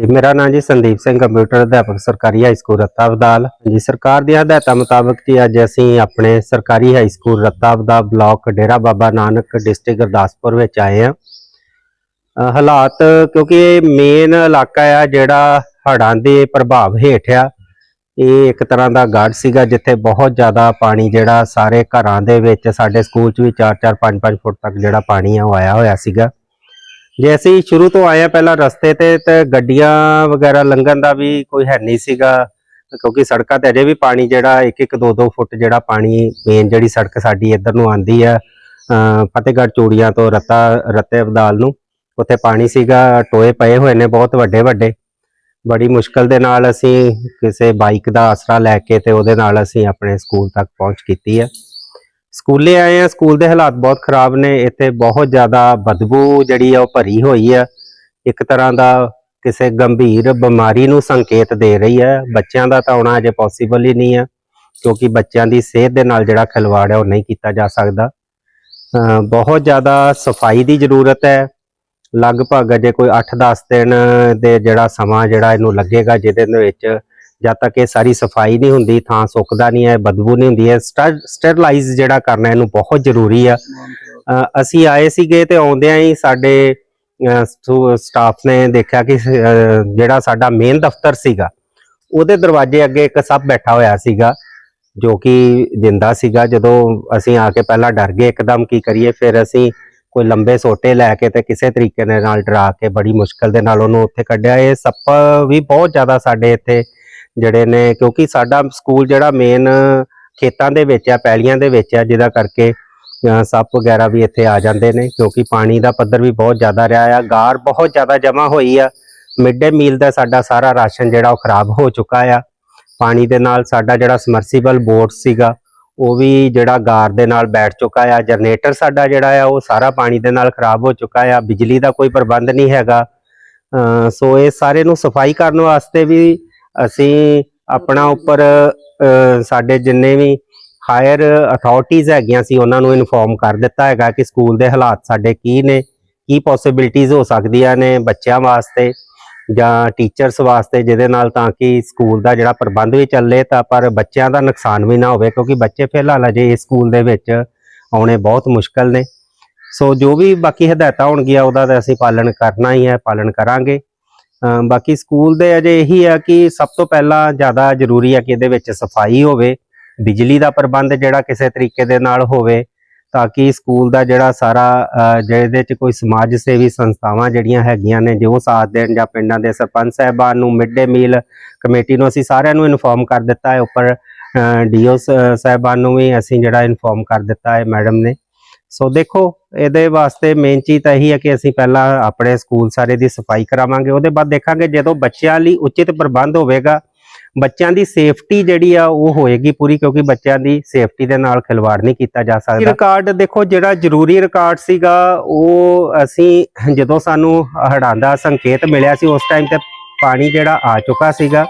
ਜੀ ਮੇਰਾ ਨਾਮ ਜੀ ਸੰਦੀਪ ਸਿੰਘ, ਕੰਪਿਊਟਰ ਅਧਿਆਪਕ, ਸਰਕਾਰੀ ਹਾਈ ਸਕੂਲ ਰੱਤਾ ਅਬਦਾਲ ਜੀ ਸਰਕਾਰ ਦੀਆਂ ਹਦਾਇਤਾਂ ਮੁਤਾਬਕ ਜੀ ਅੱਜ ਅਸੀਂ ਆਪਣੇ ਸਰਕਾਰੀ high school Ratta Abdal block Dera Baba Nanak district Gurdaspur ਵਿੱਚ ਆਏ ਆ ਹਾਲਾਤ ਕਿਉਂਕਿ ਇਹ ਮੇਨ ਇਲਾਕਾ ਆ ਜਿਹੜਾ ਹੜ੍ਹਾਂ ਦੇ ਪ੍ਰਭਾਵ ਹੇਠ ਆ। ਇਹ ਇੱਕ ਤਰ੍ਹਾਂ ਦਾ ਗੜ ਸੀਗਾ ਜਿੱਥੇ ਬਹੁਤ ਜ਼ਿਆਦਾ ਪਾਣੀ ਜਿਹੜਾ ਸਾਰੇ ਘਰਾਂ ਦੇ ਵਿੱਚ ਸਾਡੇ ਸਕੂਲ 'ਚ ਵੀ 4-4 5-5 ਫੁੱਟ ਤੱਕ ਜਿਹੜਾ ਪਾਣੀ ਆ ਉਹ ਆਇਆ ਹੋਇਆ ਸੀਗਾ। ਜੇ ਅਸੀਂ ਸ਼ੁਰੂ ਤੋਂ ਆਏ ਆ ਪਹਿਲਾਂ ਰਸਤੇ ਤੇ ਤੇ ਗੱਡੀਆਂ ਵਗੈਰਾ ਲੰਘਣ ਦਾ ਵੀ ਕੋਈ ਹੈ ਨਹੀਂ ਸੀਗਾ, ਕਿਉਂਕਿ ਸੜਕਾਂ ਤੇ ਅਜੇ ਵੀ ਪਾਣੀ ਜਿਹੜਾ 1-1 2-2 ਫੁੱਟ ਜਿਹੜਾ ਪਾਣੀ ਮੇਨ ਜਿਹੜੀ ਸੜਕ ਸਾਡੀ ਇੱਧਰ ਨੂੰ ਆਂਦੀ ਆ ਫਤਿਹਗੜ੍ਹ ਚੂੜੀਆਂ ਤੋਂ ਰਤਾ, ਰਤੇ ਅਬਦਾਲ ਨੂੰ, ਉੱਥੇ ਪਾਣੀ ਸੀਗਾ, ਟੋਏ ਪਏ ਹੋਏ ਨੇ ਬਹੁਤ ਵੱਡੇ ਵੱਡੇ। ਬੜੀ ਮੁਸ਼ਕਲ ਦੇ ਨਾਲ ਅਸੀਂ ਕਿਸੇ ਬਾਈਕ ਦਾ ਆਸਰਾ ਲੈ ਕੇ ਤੇ ਉਹਦੇ ਨਾਲ ਅਸੀਂ ਆਪਣੇ ਸਕੂਲ ਤੱਕ ਪਹੁੰਚ ਕੀਤੀ ਹੈ ਸਕੂਲੇ ਆਏ ਆ, ਸਕੂਲ ਦੇ ਹਾਲਾਤ ਬਹੁਤ ਖਰਾਬ ਨੇ, ਇੱਥੇ ਬਹੁਤ ਜ਼ਿਆਦਾ ਬਦਬੂ ਜਿਹੜੀ ਆ ਉਹ ਭਰੀ ਹੋਈ ਆ। ਇੱਕ ਤਰ੍ਹਾਂ ਦਾ ਕਿਸੇ ਗੰਭੀਰ ਬਿਮਾਰੀ ਨੂੰ ਸੰਕੇਤ ਦੇ ਰਹੀ ਹੈ ਬੱਚਿਆਂ ਦਾ ਤਾਂ ਆਉਣਾ ਅਜੇ ਪੋਸੀਬਲ ਹੀ ਨਹੀਂ ਹੈ ਕਿਉਂਕਿ ਬੱਚਿਆਂ ਦੀ ਸਿਹਤ ਦੇ ਨਾਲ ਜਿਹੜਾ ਖਿਲਵਾੜ ਹੈ ਉਹ ਨਹੀਂ ਕੀਤਾ ਜਾ ਸਕਦਾ। ਬਹੁਤ ਜ਼ਿਆਦਾ ਸਫ਼ਾਈ ਦੀ ਜ਼ਰੂਰਤ ਹੈ। ਲਗਭਗ ਅਜੇ ਕੋਈ 8-10 ਦਿਨ ਦੇ ਜਿਹੜਾ ਸਮਾਂ ਜਿਹੜਾ ਇਹਨੂੰ ਲੱਗੇਗਾ, ਜਿਹਦੇ ਵਿੱਚ ਜਦ ਤੱਕ ਇਹ ਸਾਰੀ ਸਫ਼ਾਈ ਨਹੀਂ ਹੁੰਦੀ, ਥਾਂ ਸੁੱਕਦਾ ਨਹੀਂ ਹੈ, ਬਦਬੂ ਨਹੀਂ ਹੁੰਦੀ ਹੈ ਸਟਰਲਾਈਜ਼ ਜਿਹੜਾ ਕਰਨਾ ਇਹਨੂੰ ਬਹੁਤ ਜ਼ਰੂਰੀ ਆ। ਅਸੀਂ ਆਏ ਸੀਗੇ ਤੇ ਆਉਂਦਿਆਂ ਹੀ ਸਾਡੇ ਸਟਾਫ ਨੇ ਦੇਖਿਆ ਕਿ ਜਿਹੜਾ ਸਾਡਾ ਮੇਨ ਦਫ਼ਤਰ ਸੀਗਾ, ਉਹਦੇ ਦਰਵਾਜ਼ੇ ਅੱਗੇ ਇੱਕ ਸੱਪ ਬੈਠਾ ਹੋਇਆ ਸੀਗਾ, ਜੋ ਕਿ ਜਿੰਦਾ ਸੀਗਾ। ਜਦੋਂ ਅਸੀਂ ਆ ਕੇ ਪਹਿਲਾਂ ਡਰ ਗਏ, ਇੱਕਦਮ ਕੀ ਕਰੀਏ, ਫਿਰ ਅਸੀਂ ਕੋਈ ਲੰਬੇ ਸੋਟੇ ਲੈ ਕੇ ਤੇ ਕਿਸੇ ਤਰੀਕੇ ਦੇ ਨਾਲ ਡਰਾ ਕੇ ਬੜੀ ਮੁਸ਼ਕਲ ਦੇ ਨਾਲ ਉਹਨੂੰ ਉੱਥੇ ਕੱਢਿਆ। ਇਹ ਸੱਪ ਵੀ ਬਹੁਤ ਜ਼ਿਆਦਾ ਸਾਡੇ ਇੱਥੇ ਜਿਹੜੇ ਨੇ, ਕਿਉਂਕਿ ਸਾਡਾ ਸਕੂਲ ਜਿਹੜਾ ਮੇਨ ਖੇਤਾਂ ਦੇ ਵਿੱਚ ਆ, ਪੈਲੀਆਂ ਦੇ ਵਿੱਚ ਆ, ਜਿਹਦਾ ਕਰਕੇ ਸੱਪ ਵਗੈਰਾ ਵੀ ਇੱਥੇ ਆ ਜਾਂਦੇ ਨੇ, ਕਿਉਂਕਿ ਪਾਣੀ ਦਾ ਪੱਧਰ ਵੀ ਬਹੁਤ ਜ਼ਿਆਦਾ ਰਿਹਾ ਆ, ਗਾਰ ਬਹੁਤ ਜ਼ਿਆਦਾ ਜਮ੍ਹਾਂ ਹੋਈ ਆ। ਮਿਡ ਡੇ ਮੀਲ ਦਾ ਸਾਡਾ ਸਾਰਾ ਰਾਸ਼ਨ ਜਿਹੜਾ ਉਹ ਖਰਾਬ ਹੋ ਚੁੱਕਾ ਆ। ਪਾਣੀ ਦੇ ਨਾਲ ਸਾਡਾ ਜਿਹੜਾ ਸਮਰਸੀਬਲ ਬੋਟ ਸੀਗਾ, ਉਹ ਵੀ ਜਿਹੜਾ ਗਾਰ ਦੇ ਨਾਲ ਬੈਠ ਚੁੱਕਾ ਆ। ਜਨਰੇਟਰ ਸਾਡਾ ਜਿਹੜਾ ਆ, ਉਹ ਸਾਰਾ ਪਾਣੀ ਦੇ ਨਾਲ ਖਰਾਬ ਹੋ ਚੁੱਕਾ ਆ। ਬਿਜਲੀ ਦਾ ਕੋਈ ਪ੍ਰਬੰਧ ਨਹੀਂ ਹੈਗਾ। ਸੋ ਇਹ ਸਾਰੇ ਨੂੰ ਸਫ਼ਾਈ ਕਰਨ ਵਾਸਤੇ ਵੀ ਅਸੀਂ ਆਪਣਾ ਉੱਪਰ ਸਾਡੇ ਜਿੰਨੇ ਵੀ ਹਾਇਰ ਅਥਾਰਟੀਆਂ ਹੈਗੀਆਂ ਸੀ ਉਹਨਾਂ ਨੂੰ ਇਨਫੋਰਮ ਕਰ ਦਿੱਤਾ ਹੈਗਾ ਕਿ ਸਕੂਲ ਦੇ ਹਾਲਾਤ ਸਾਡੇ ਕੀ ਨੇ ਕੀ ਪੋਸਿਬਿਲਿਟੀਆਂ ਹੋ ਸਕਦੀਆਂ ਨੇ ਬੱਚਿਆਂ ਵਾਸਤੇ ਜਾਂ ਟੀਚਰਸ ਵਾਸਤੇ ਜਿਹਦੇ ਨਾਲ ਤਾਂ ਕਿ ਸਕੂਲ ਦਾ ਜਿਹੜਾ ਪ੍ਰਬੰਧ ਵੀ ਚੱਲੇ ਤਾਂ ਪਰ ਬੱਚਿਆਂ ਦਾ ਨੁਕਸਾਨ ਵੀ ਨਾ ਹੋਵੇ ਕਿਉਂਕਿ ਬੱਚੇ ਫਿਲਹਾਲ ਅਜੇ ਇਸ ਸਕੂਲ ਦੇ ਵਿੱਚ ਆਉਣੇ ਬਹੁਤ ਮੁਸ਼ਕਲ ਨੇ। ਸੋ ਜੋ ਵੀ ਬਾਕੀ ਹਦਾਇਤਾਂ ਹੋਣਗੀਆਂ ਉਹਦਾ ਤਾਂ ਅਸੀਂ ਪਾਲਣ ਕਰਨਾ ਹੀ ਹੈ ਪਾਲਣ ਕਰਾਂਗੇ। ਬਾਕੀ ਸਕੂਲ ਦੇ ਅਜੇ ਇਹੀ ਆ ਕਿ ਸਭ ਤੋਂ ਪਹਿਲਾਂ ਜ਼ਿਆਦਾ ਜ਼ਰੂਰੀ ਆ ਕਿ ਇਹਦੇ ਵਿੱਚ ਸਫ਼ਾਈ ਹੋਵੇ ਬਿਜਲੀ ਦਾ ਪ੍ਰਬੰਧ ਜਿਹੜਾ ਕਿਸੇ ਤਰੀਕੇ ਦੇ ਨਾਲ ਹੋਵੇ ਤਾਂ ਕਿ ਸਕੂਲ ਦਾ ਜਿਹੜਾ ਸਾਰਾ ਅਹ, ਜਿਹਦੇ ਚ ਕੋਈ ਸਮਾਜ ਸੇਵੀ ਸੰਸਥਾਵਾਂ ਜਿਹੜੀਆਂ ਹੈਗੀਆਂ ਨੇ ਜੋ ਸਾਥ ਦੇਣ ਜਾਂ ਪਿੰਡਾਂ ਦੇ ਸਰਪੰਚ ਸਾਹਿਬਾਨ ਨੂੰ ਮਿਡ ਡੇ ਮੀਲ ਕਮੇਟੀ ਨੂੰ ਅਸੀਂ ਸਾਰਿਆਂ ਨੂੰ ਇਨਫੋਰਮ ਕਰ ਦਿੱਤਾ ਹੈ ਉੱਪਰ ਡੀਓ ਸਾਹਿਬਾਨ ਨੂੰ ਵੀ ਅਸੀਂ ਜਿਹੜਾ ਇਨਫੋਰਮ ਕਰ ਦਿੱਤਾ ਹੈ ਮੈਡਮ ਨੇ। ਸੋ ਦੇਖੋ, ਇਹਦੇ ਵਾਸਤੇ ਮੇਨ ਚੀਜ਼ ਤਾਂ ਇਹੀ ਹੈ ਕਿ ਅਸੀਂ ਪਹਿਲਾਂ ਆਪਣੇ ਸਕੂਲ ਸਾਰੇ ਦੀ ਸਫ਼ਾਈ ਕਰਾਵਾਂਗੇ। ਉਹਦੇ ਬਾਅਦ ਦੇਖਾਂਗੇ ਜਦੋਂ ਬੱਚਿਆਂ ਲਈ ਉਚਿਤ ਪ੍ਰਬੰਧ ਹੋਵੇਗਾ, ਬੱਚਿਆਂ ਦੀ ਸੇਫਟੀ ਜਿਹੜੀ ਆ ਉਹ ਹੋਏਗੀ ਪੂਰੀ, ਕਿਉਂਕਿ ਬੱਚਿਆਂ ਦੀ ਸੇਫਟੀ ਦੇ ਨਾਲ ਖਿਲਵਾੜ ਨਹੀਂ ਕੀਤਾ ਜਾ ਸਕਦਾ। ਰਿਕਾਰਡ ਦੇਖੋ, ਜਿਹੜਾ ਜ਼ਰੂਰੀ ਰਿਕਾਰਡ ਸੀਗਾ, ਉਹ ਅਸੀਂ ਜਦੋਂ ਸਾਨੂੰ ਹੜ੍ਹਾਂ ਦਾ ਸੰਕੇਤ ਮਿਲਿਆ ਸੀ, ਉਸ ਟਾਈਮ ਤੇ ਪਾਣੀ ਜਿਹੜਾ ਆ ਚੁੱਕਾ ਸੀਗਾ।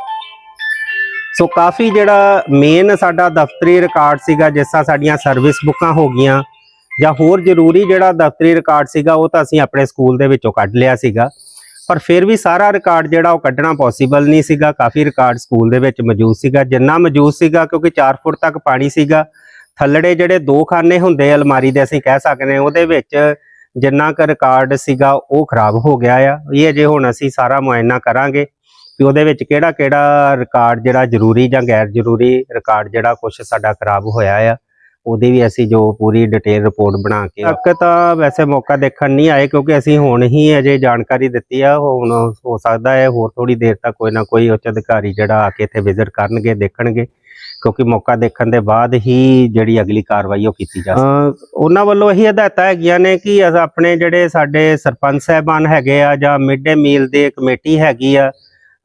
ਸੋ ਕਾਫੀ ਜਿਹੜਾ ਮੇਨ ਸਾਡਾ ਦਫ਼ਤਰੀ ਰਿਕਾਰਡ ਸੀਗਾ, ਜਿਸ ਤਰ੍ਹਾਂ ਸਾਡੀਆਂ ਸਰਵਿਸ ਬੁੱਕਾਂ ਹੋ ਗਈਆਂ ਜਾਂ ਹੋਰ ਜ਼ਰੂਰੀ ਜਿਹੜਾ ਦਫ਼ਤਰੀ ਰਿਕਾਰਡ ਸੀਗਾ, ਉਹ ਤਾਂ ਅਸੀਂ ਆਪਣੇ ਸਕੂਲ ਦੇ ਵਿੱਚੋਂ ਕੱਢ ਲਿਆ ਸੀਗਾ। ਪਰ ਫਿਰ ਵੀ ਸਾਰਾ ਰਿਕਾਰਡ ਜਿਹੜਾ ਉਹ ਕੱਢਣਾ ਪੋਸੀਬਲ ਨਹੀਂ ਸੀਗਾ। ਕਾਫੀ ਰਿਕਾਰਡ ਸਕੂਲ ਦੇ ਵਿੱਚ ਮੌਜੂਦ ਸੀਗਾ। ਜਿੰਨਾ ਮੌਜੂਦ ਸੀਗਾ, ਕਿਉਂਕਿ 4 ਫੁੱਟ ਤੱਕ ਪਾਣੀ ਸੀਗਾ, ਥੱਲੜੇ ਜਿਹੜੇ ਦੋ ਖਾਨੇ ਹੁੰਦੇ ਅਲਮਾਰੀ ਦੇ, ਅਸੀਂ ਕਹਿ ਸਕਦੇ ਹਾਂ, ਉਹਦੇ ਵਿੱਚ ਜਿੰਨਾ ਕੁ ਰਿਕਾਰਡ ਸੀਗਾ, ਉਹ ਖਰਾਬ ਹੋ ਗਿਆ ਆ। ਇਹ ਅਜੇ ਹੁਣ ਅਸੀਂ ਸਾਰਾ ਮੁਆਇਨਾ ਕਰਾਂਗੇ ਕਿ ਉਹਦੇ ਵਿੱਚ ਕਿਹੜਾ ਕਿਹੜਾ ਰਿਕਾਰਡ ਜਿਹੜਾ ਜ਼ਰੂਰੀ ਜਾਂ ਗੈਰ ਜ਼ਰੂਰੀ ਰਿਕਾਰਡ ਜਿਹੜਾ ਕੁਝ ਸਾਡਾ ਖਰਾਬ ਹੋਇਆ ਆ। ਉਹਦੀ ਵੀ ਅਸੀਂ ਜੋ ਪੂਰੀ ਡਿਟੇਲ ਰਿਪੋਰਟ ਬਣਾ ਕੇ ਤੱਕ ਤਾਂ ਵੈਸੇ ਮੌਕਾ ਦੇਖਣ ਨਹੀਂ ਆਏ ਕਿਉਂਕਿ ਅਸੀਂ ਹੁਣ ਹੀ ਅਜੇ ਜਾਣਕਾਰੀ ਦਿੱਤੀ ਆ ਹੁਣ ਹੋ ਸਕਦਾ ਹੈ ਹੋਰ ਥੋੜੀ ਦੇਰ ਤੱਕ ਕੋਈ ਨਾ ਕੋਈ ਉੱਚ ਅਧਿਕਾਰੀ ਜਿਹੜਾ ਆ ਕੇ ਇੱਥੇ ਵਿਜ਼ਿਟ ਕਰਨਗੇ ਦੇਖਣਗੇ ਕਿਉਂਕਿ ਮੌਕਾ ਦੇਖਣ ਦੇ ਬਾਅਦ ਹੀ ਜਿਹੜੀ ਅਗਲੀ ਕਾਰਵਾਈ ਉਹ ਕੀਤੀ ਜਾ ਸਕਦੀ ਉਹਨਾਂ ਵੱਲੋਂ ਇਹੀ ਹਦਾਇਤਾਂ ਹੈਗੀਆਂ ਨੇ ਕਿ ਆਪਣੇ ਜਿਹੜੇ ਸਾਡੇ ਸਰਪੰਚ ਸਾਹਿਬਾਨ ਹੈਗੇ ਆ ਜਾਂ ਮਿਡ ਡੇ ਮੀਲ ਦੇ ਕਮੇਟੀ ਹੈਗੀ ਆ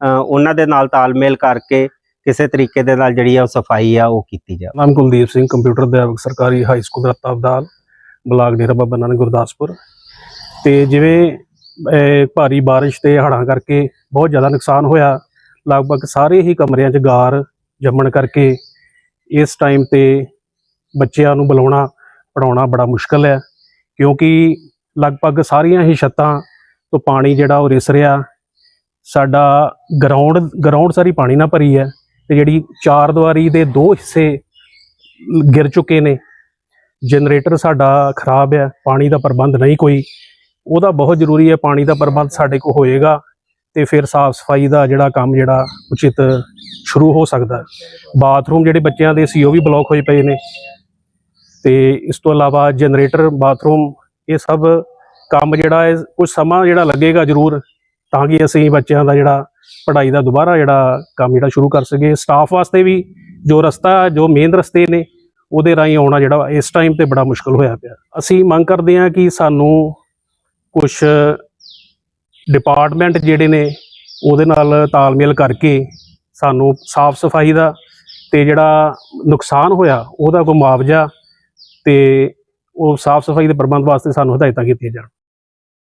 ਉਹਨਾਂ ਦੇ ਨਾਲ ਤਾਲਮੇਲ ਕਰਕੇ ਕਿਸੇ ਤਰੀਕੇ ਦੇ ਨਾਲ ਜਿਹੜੀ ਆ ਉਹ ਸਫ਼ਾਈ ਆ ਉਹ ਕੀਤੀ ਜਾਵੇ। ਨਾਮ ਕੁਲਦੀਪ ਸਿੰਘ, ਕੰਪਿਊਟਰ ਅਧਿਆਪਕ, ਸਰਕਾਰੀ high school Rata Abdal block Dera Baba Nanak Gurdaspur. ਤੇ ਜਿਵੇਂ ਭਾਰੀ ਬਾਰਿਸ਼ ਤੇ ਹੜ੍ਹਾਂ ਕਰਕੇ ਬਹੁਤ ਜ਼ਿਆਦਾ ਨੁਕਸਾਨ ਹੋਇਆ। ਲਗਭਗ ਸਾਰੇ ਹੀ ਕਮਰਿਆਂ 'ਚ ਗਾਰ ਜੰਮਣ ਕਰਕੇ ਇਸ ਟਾਈਮ ਤੇ ਬੱਚਿਆਂ ਨੂੰ ਬੁਲਾਉਣਾ ਪੜਾਉਣਾ ਬੜਾ ਮੁਸ਼ਕਲ ਹੈ। ਕਿਉਂਕਿ ਲਗਭਗ ਸਾਰੀਆਂ ਹੀ ਛੱਤਾਂ ਤੋਂ ਪਾਣੀ ਜਿਹੜਾ ਉਹ ਰਿਸ ਰਿਹਾ। ਸਾਡਾ ਗਰਾਊਂਡ ਗਰਾਊਂਡ ਸਾਰੀ ਪਾਣੀ ਨਾਲ ਭਰੀ ਹੈ। ਤੇ ਜਿਹੜੀ ਚਾਰ ਦੀਵਾਰੀ ਦੇ ਦੋ ਹਿੱਸੇ ਗਿਰ ਚੁੱਕੇ ਨੇ। ਜਨਰੇਟਰ ਸਾਡਾ ਖਰਾਬ ਹੈ, ਪਾਣੀ ਦਾ ਪ੍ਰਬੰਧ ਨਹੀਂ ਕੋਈ। ਉਹਦਾ ਬਹੁਤ ਜ਼ਰੂਰੀ ਹੈ, ਪਾਣੀ ਦਾ ਪ੍ਰਬੰਧ ਸਾਡੇ ਕੋਲ ਹੋਏਗਾ ਤੇ ਫਿਰ ਸਾਫ਼ ਸਫ਼ਾਈ ਦਾ ਜਿਹੜਾ ਕੰਮ ਜਿਹੜਾ ਉਚਿਤ ਸ਼ੁਰੂ ਹੋ ਸਕਦਾ ਬਾਥਰੂਮ ਜਿਹੜੇ ਬੱਚਿਆਂ ਦੇ ਸੀ, ਉਹ ਵੀ ਬਲੌਕ ਹੋਏ ਪਏ ਨੇ। ਤੇ ਇਸ ਤੋਂ ਇਲਾਵਾ ਜਨਰੇਟਰ, ਬਾਥਰੂਮ, ਇਹ ਸਭ ਕੰਮ ਜਿਹੜਾ ਹੈ, ਕੁਝ ਸਮਾਂ ਜਿਹੜਾ ਲੱਗੇਗਾ ਜ਼ਰੂਰ ਤਾਂ ਕਿ ਅਸੀਂ ਬੱਚਿਆਂ ਦਾ ਜਿਹੜਾ ਪੜ੍ਹਾਈ ਦਾ ਦੁਬਾਰਾ ਜਿਹੜਾ ਕੰਮ ਜਿਹੜਾ ਸ਼ੁਰੂ ਕਰ ਸਕੇ। ਸਟਾਫ ਵਾਸਤੇ ਵੀ ਜੋ ਰਸਤਾ, ਜੋ ਮੇਨ ਰਸਤੇ ਨੇ, ਉਹਦੇ ਰਾਹੀਂ ਆਉਣਾ ਜਿਹੜਾ ਇਸ ਟਾਈਮ ਤੇ ਬੜਾ ਮੁਸ਼ਕਲ ਹੋਇਆ ਪਿਆ। ਅਸੀਂ ਮੰਗ ਕਰਦੇ ਹਾਂ ਕਿ ਸਾਨੂੰ ਕੁਝ ਡਿਪਾਰਟਮੈਂਟ ਜਿਹੜੇ ਨੇ, ਉਹਦੇ ਨਾਲ ਤਾਲਮੇਲ ਕਰਕੇ ਸਾਨੂੰ ਸਾਫ਼ ਸਫ਼ਾਈ ਦਾ ਤੇ ਜਿਹੜਾ ਨੁਕਸਾਨ ਹੋਇਆ, ਉਹਦਾ ਕੋਈ ਮੁਆਵਜ਼ਾ ਤੇ ਉਹ ਸਾਫ਼ ਸਫ਼ਾਈ ਦੇ ਪ੍ਰਬੰਧ ਵਾਸਤੇ ਸਾਨੂੰ ਹਦਾਇਤਾਂ ਕੀਤੀਆਂ ਜਾਣ।